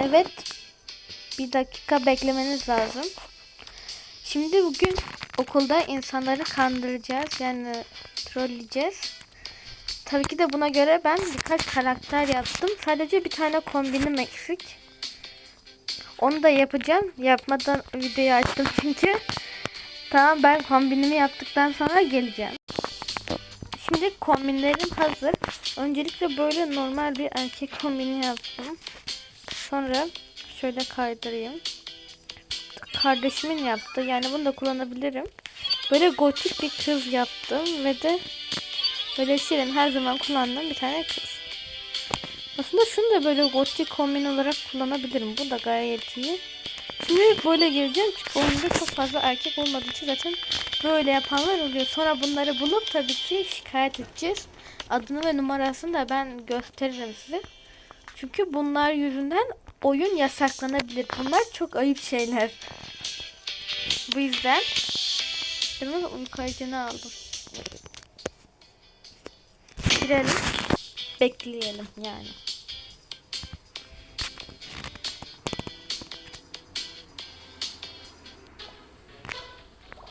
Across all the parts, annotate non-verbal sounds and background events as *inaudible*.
Evet. Bir dakika beklemeniz lazım. Şimdi bugün okulda insanları kandıracağız. Yani trolleyeceğiz. Tabii ki de buna göre ben birkaç karakter yaptım. Sadece bir tane kombinim eksik. Onu da yapacağım. Yapmadan videoyu açtım *laughs* çünkü. Tamam ben kombinimi yaptıktan sonra geleceğim. Şimdi kombinlerim hazır. Öncelikle böyle normal bir erkek kombini yaptım. Sonra şöyle kaydırayım. Kardeşimin yaptı. Yani bunu da kullanabilirim. Böyle gotik bir kız yaptım ve de böyle şirin her zaman kullandığım bir tane kız. Aslında şunu da böyle gotik kombin olarak kullanabilirim. Bu da gayet iyi. Şimdi böyle gireceğim çünkü oyunda çok fazla erkek olmadığı için zaten böyle yapanlar oluyor. Sonra bunları bulup tabii ki şikayet edeceğiz. Adını ve numarasını da ben gösteririm size. Çünkü bunlar yüzünden oyun yasaklanabilir. Bunlar çok ayıp şeyler. Bu yüzden yanıma uyku aldım. Girelim. Bekleyelim yani.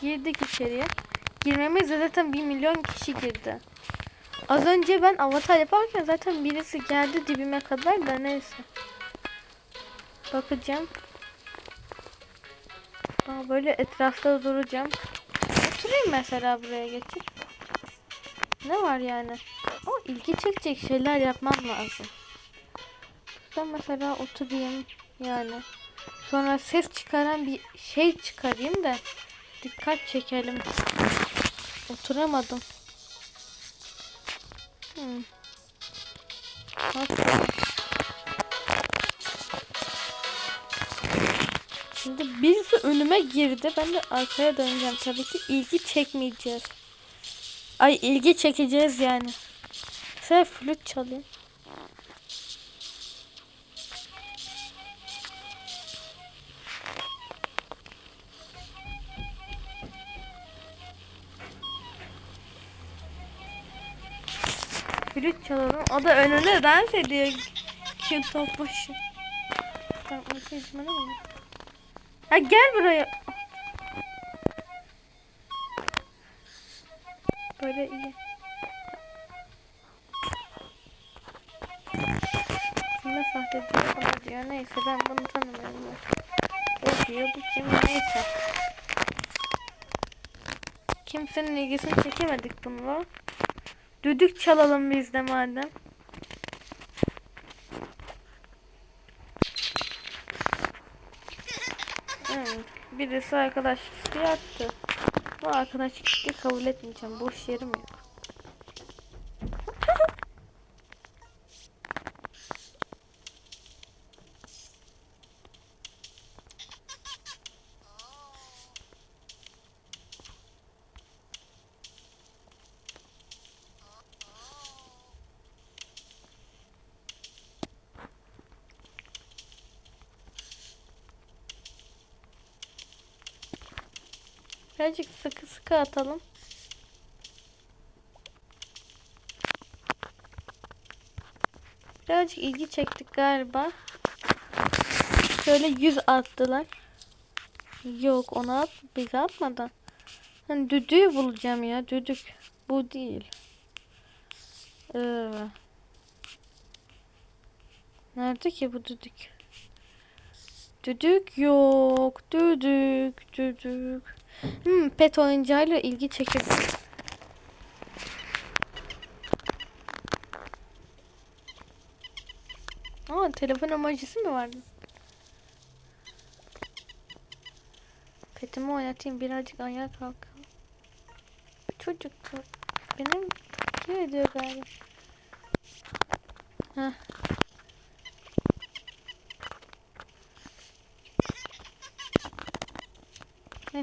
Girdik içeriye. Girmemize zaten 1 milyon kişi girdi. Az önce ben avatar yaparken zaten birisi geldi dibime kadar da neyse. Bakacağım. Aa, böyle etrafta duracağım. Oturayım mesela buraya geçip. Ne var yani? O ilgi çekecek şeyler yapmam lazım. Ben mesela oturayım yani. Sonra ses çıkaran bir şey çıkarayım da dikkat çekelim. Oturamadım. Şimdi birisi önüme girdi. Ben de arkaya döneceğim. Tabii ki ilgi çekmeyeceğiz. Ay ilgi çekeceğiz yani. Sen flüt çalayım. Flüt çalalım. O da önünde dans ediyor. Kim top başı. Tamam, bana mı? Ha gel buraya. Böyle iyi. Kime sahte diyor bana diyor. Neyse ben bunu tanımıyorum. O diyor bu kim neyse. Kimsenin ilgisini çekemedik bununla. Düdük çalalım biz de madem. Evet, birisi arkadaşlık attı. Bu arkadaşlık kabul etmeyeceğim. Boş yerim yok. Birazcık sıkı sıkı atalım. Birazcık ilgi çektik galiba. Şöyle yüz attılar. Yok ona at, bize atmadan. Hani düdüğü bulacağım ya düdük. Bu değil. Ee, nerede ki bu düdük? Düdük yok. Düdük, düdük. Hmm, pet oyuncağıyla ilgi çekebilir. Aa, telefon emojisi mi vardı? Petimi oynatayım birazcık ayağa kalkalım. Çocuk benim takip ediyor galiba. Heh.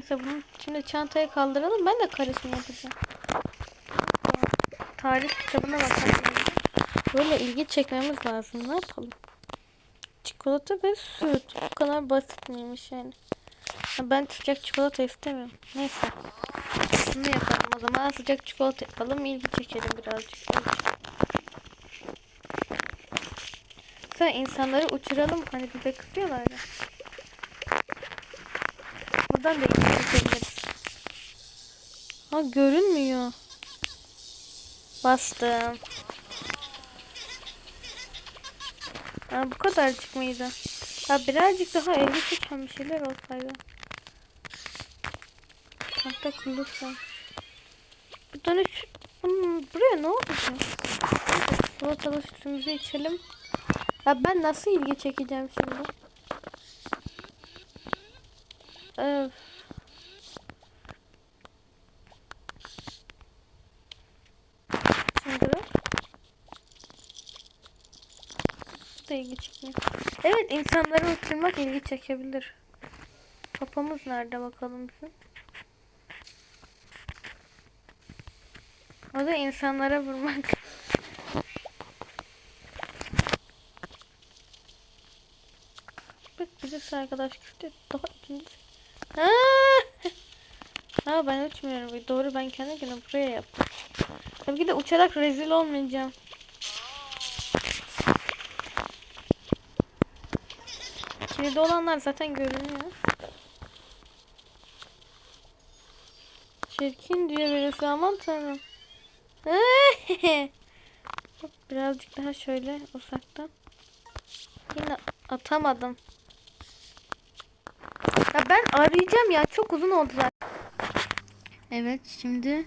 Neyse bunu şimdi çantaya kaldıralım. Ben de karışım yapacağım. Tarih kitabına bakalım. Böyle ilgi çekmemiz lazım. Ne yapalım? Çikolata ve süt. Bu kadar basit miymiş yani? Ben sıcak çikolata istemiyorum. Neyse. Bunu yapalım o zaman. Sıcak çikolata yapalım. İlgi çekelim birazcık. Mesela insanları uçuralım. Hani bize kızıyorlar ya. Buradan da çekebiliriz. Ha görünmüyor. Bastım. Ha bu kadarcık mıydı? Ya birazcık daha elli çeken bir şeyler olsaydı. Tahta kılırsam. Bir tane şu... Buraya ne oldu ki? Çikolatalı sütümüzü içelim. Ya ben nasıl ilgi çekeceğim şimdi? Öf. Da ilgi çekmiyor. Evet insanları uçurmak ilgi çekebilir. Kapımız nerede bakalım bizim? O da insanlara vurmak. Bak birisi arkadaş küftü. Daha ikinci. Ha! ha ben uçmuyorum. Doğru ben kendi kendime buraya yaptım. Tabii ki de uçarak rezil olmayacağım. Kilidi olanlar zaten görünüyor. Çirkin diyor birisi aman tanrım. *laughs* Birazcık daha şöyle uzaktan. Yine atamadım. Ya ben arayacağım ya çok uzun oldu zaten. Evet şimdi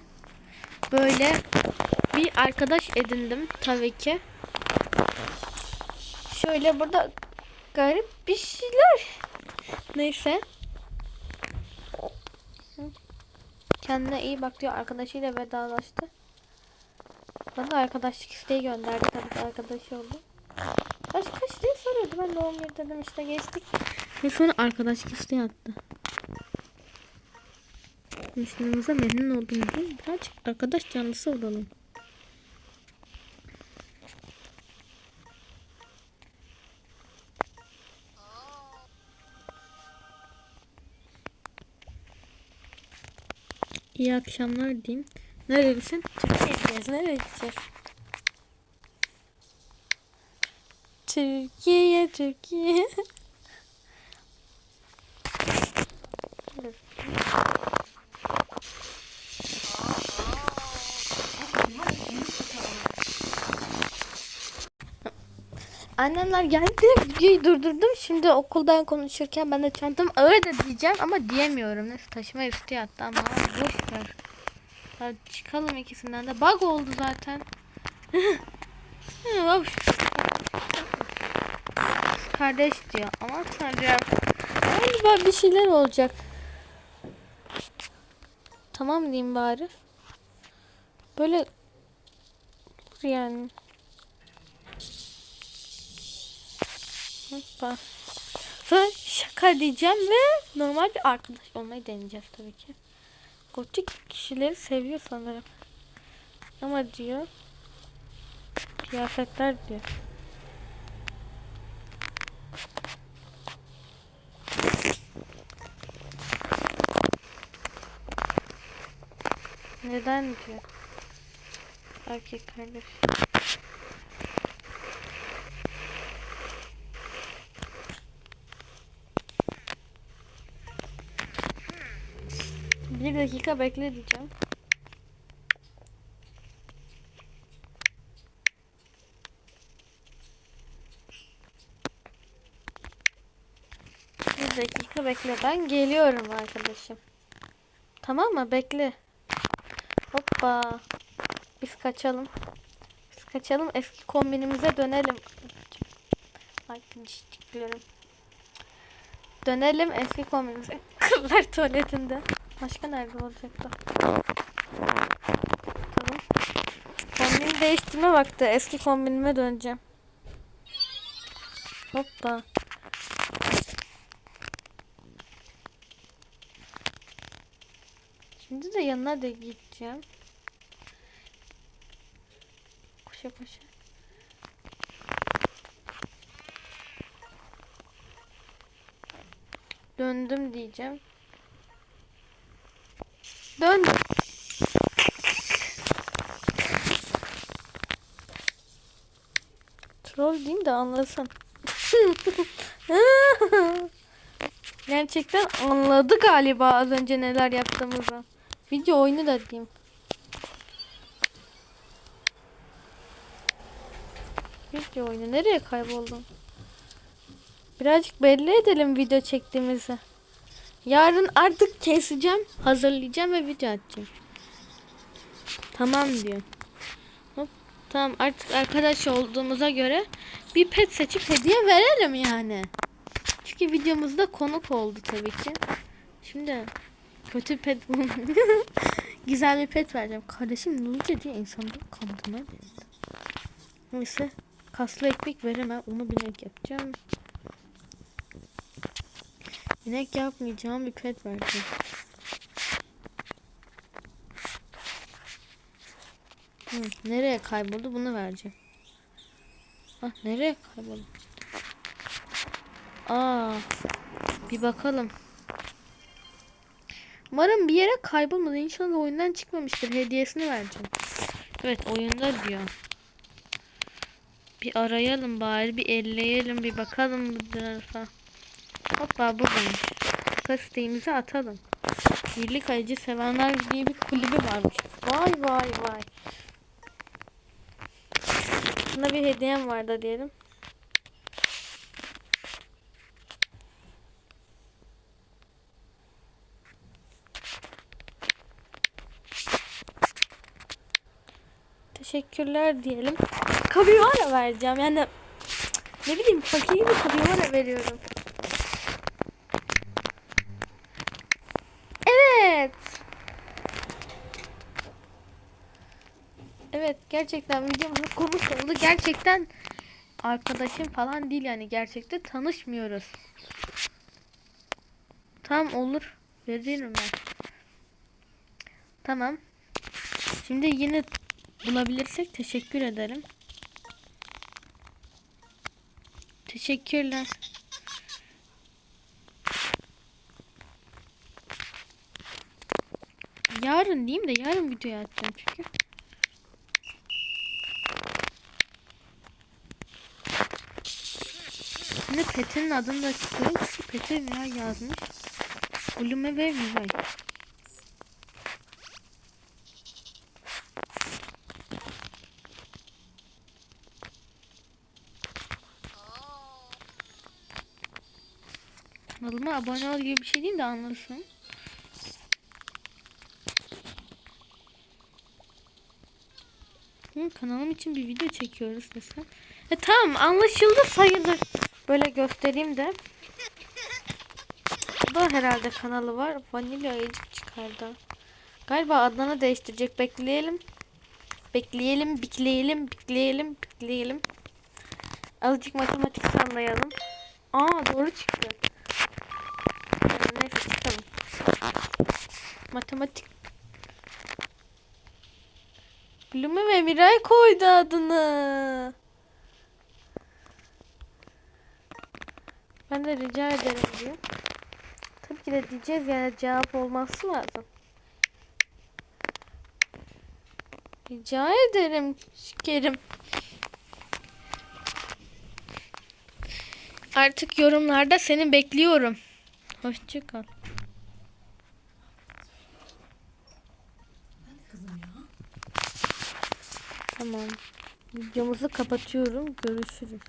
böyle bir arkadaş edindim tabii ki. Şöyle burada garip bir şeyler. Neyse. Kendine iyi bak diyor. Arkadaşıyla vedalaştı. Bana da arkadaşlık isteği gönderdi. Tabii arkadaşı oldu. Kaç kaç diye soruyordu. Ben de 11 dedim işte geçtik. Ve sonra arkadaşlık isteği attı. Müslümümüze memnun oldum diye birazcık arkadaş canlısı olalım. İyi akşamlar diyeyim. Neredesin? Türkiye gideceğiz. Nereye gideceğiz? Türkiye, Türkiye. *laughs* Annemler geldi. Videoyu durdurdum. Şimdi okuldan konuşurken ben de çantam ağır da diyeceğim ama diyemiyorum. Neyse taşıma üstü yattı ama boş ver. Ya çıkalım ikisinden de. Bug oldu zaten. *laughs* Kardeş diyor. Ama tanrım. Galiba bir şeyler olacak. Tamam diyeyim bari. Böyle yani. Hoppa. Sonra şaka diyeceğim ve normal bir arkadaş olmayı deneyeceğiz tabii ki. Gotik kişileri seviyor sanırım. Ama diyor kıyafetler diyor. Neden diyor. Erkek kardeş. Bir dakika bekle diyeceğim. Bir dakika bekle. Ben geliyorum arkadaşım. Tamam mı? Bekle. Hoppa. Biz kaçalım. Biz kaçalım. Eski kombinimize dönelim. Ay çıkıyorum. Dönelim eski kombinimize. *laughs* Kızlar tuvaletinde. Başka nerede olacaktı? Tamam. Kombini değiştirme vakti. Eski kombinime döneceğim. Hoppa. Şimdi de yanına da gideceğim. Koşa koşa. Döndüm diyeceğim. Dön. Troll diyeyim de anlasın. *laughs* Gerçekten anladı galiba az önce neler yaptığımızı. Video oyunu da diyeyim. Video oyunu nereye kayboldun? Birazcık belli edelim video çektiğimizi. Yarın artık keseceğim, hazırlayacağım ve video atacağım. Tamam diyor. Hop, tamam artık arkadaş olduğumuza göre bir pet seçip hediye verelim yani. Çünkü videomuzda konuk oldu tabii ki. Şimdi kötü pet. *laughs* Güzel bir pet vereceğim. Kardeşim Nurice diye insanları kandırmaya denedi. Neyse kaslı ekmek veremem. Onu binek yapacağım. Binek yapmayacağım bir pet vereceğim. Hı, nereye kayboldu bunu vereceğim. Ah nereye kayboldu? Aa, bir bakalım. Umarım bir yere kaybolmadı. İnşallah oyundan çıkmamıştır. Hediyesini vereceğim. Evet oyunda diyor. Bir arayalım bari. Bir elleyelim. Bir bakalım bu tarafa. Hoppa buradaymış. Gazetemizi atalım. Birlik Ayıcı Sevenler diye bir kulübü varmış. Vay vay vay. Buna bir hediyem vardı diyelim. Teşekkürler diyelim. Kapibara vereceğim. Yani ne bileyim fakir gibi kapibara veriyorum. Evet. Evet gerçekten videomuzun konusu oldu. Gerçekten arkadaşım falan değil yani gerçekten tanışmıyoruz. Tamam olur. Veririm ben. Tamam. Şimdi yine bulabilirsek teşekkür ederim. Teşekkürler. Yarın diyeyim de yarın video atacağım çünkü. Şimdi Petin'in adını da çıkıyorum çünkü Petin ya yazmış. Ulime ve Vivay. Kanalıma abone ol gibi bir şey değil de anlasın. Kanalım için bir video çekiyoruz desem. E tamam anlaşıldı sayılır. Böyle göstereyim de. Bu herhalde kanalı var. Vanilya ayıcık çıkardı. Galiba adını değiştirecek. Bekleyelim. Bekleyelim, bekleyelim, bekleyelim, bekleyelim. Azıcık matematik sallayalım. Aa doğru çıktı. Matematik. Lume ve Miray koydu adını. Ben de rica ederim diyor. Tabii ki de diyeceğiz yani cevap olması lazım. Rica ederim şekerim. Artık yorumlarda seni bekliyorum. Hoşça Tamam. Videomuzu kapatıyorum. Görüşürüz.